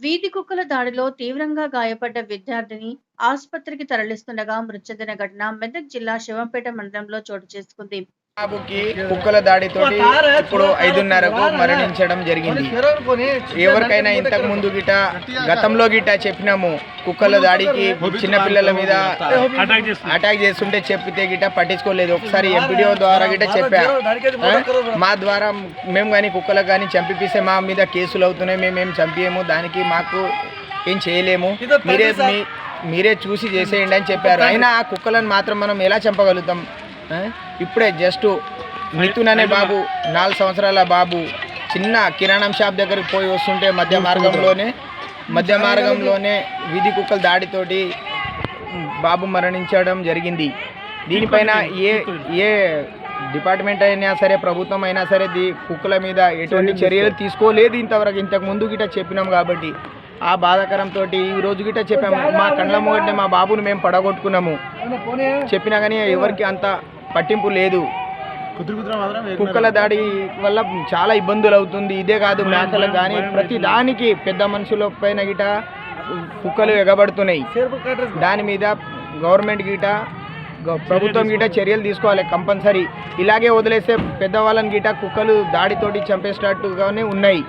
వీధి కుక్కల దాడిలో తీవ్రంగా గాయపడ్డ విద్యార్థిని ఆసుపత్రికి తరలిస్తుండగా మృతి చెందిన ఘటన మెదక్ జిల్లా శివంపేట మండలంలో చోటు చేసుకుంది. బాబుకి కుక్కల దాడితోటి ఇప్పుడు ఐదున్నరకు మరణించడం జరిగింది. ఎవరికైనా ఇంతకు ముందు గిట గతంలో గిట చెప్పినాము. కుక్కల దాడికి చిన్నపిల్లల మీద అటాక్ చేస్తుంటే చెప్పితే గిట పట్టించుకోలేదు. ఒకసారి ఎంపీడీఓ ద్వారా గిట చెప్పా? మా ద్వారా మేము కానీ కుక్కలకు కానీ చంపిపిస్తే మా మీద కేసులు అవుతున్నాయి. మేము ఏం చంపేయము. దానికి మాకు ఏం చేయలేము. మీరే మీ మీరే చూసి చేసేయండి అని చెప్పారు. అయినా ఆ కుక్కలను మాత్రం మనం ఎలా చంపగలుగుతాం? ఇప్పుడే జస్ట్ మిథున్ అనే బాబు నాలుగు సంవత్సరాల బాబు చిన్న కిరాణం షాప్ దగ్గరికి పోయి వస్తుంటే మధ్య మార్గంలోనే మధ్య మార్గంలోనే వీధి కుక్కల దాడితోటి బాబు మరణించడం జరిగింది. దీనిపైన ఏ ఏ డిపార్ట్మెంట్ అయినా సరే ప్రభుత్వం అయినా సరే దీ కుక్కల మీద ఎటువంటి చర్యలు తీసుకోలేదు ఇంతవరకు. ఇంతకు ముందు గిట చెప్పినాం కాబట్టి ఆ బాధాకరంతో ఈ రోజు గిట చెప్పాము. మా కండ్ల మా బాబును మేము పడగొట్టుకున్నాము. చెప్పినా కానీ ఎవరికి అంత పట్టింపు లేదు. కుక్కల దాడి వల్ల చాలా ఇబ్బందులు అవుతుంది. ఇదే కాదు మేకలకు కానీ ప్రతి దానికి పెద్ద మనుషుల పైన గిట కుక్కలు ఎగబడుతున్నాయి. దాని మీద గవర్నమెంట్ గిట గ- ప్రభుత్వం గిట చర్యలు తీసుకోవాలి కంపల్సరీ. ఇలాగే వదిలేస్తే పెద్దవాళ్ళని గిట కుక్కలు దాడితోటి చంపేసేటట్టుగానే ఉన్నాయి.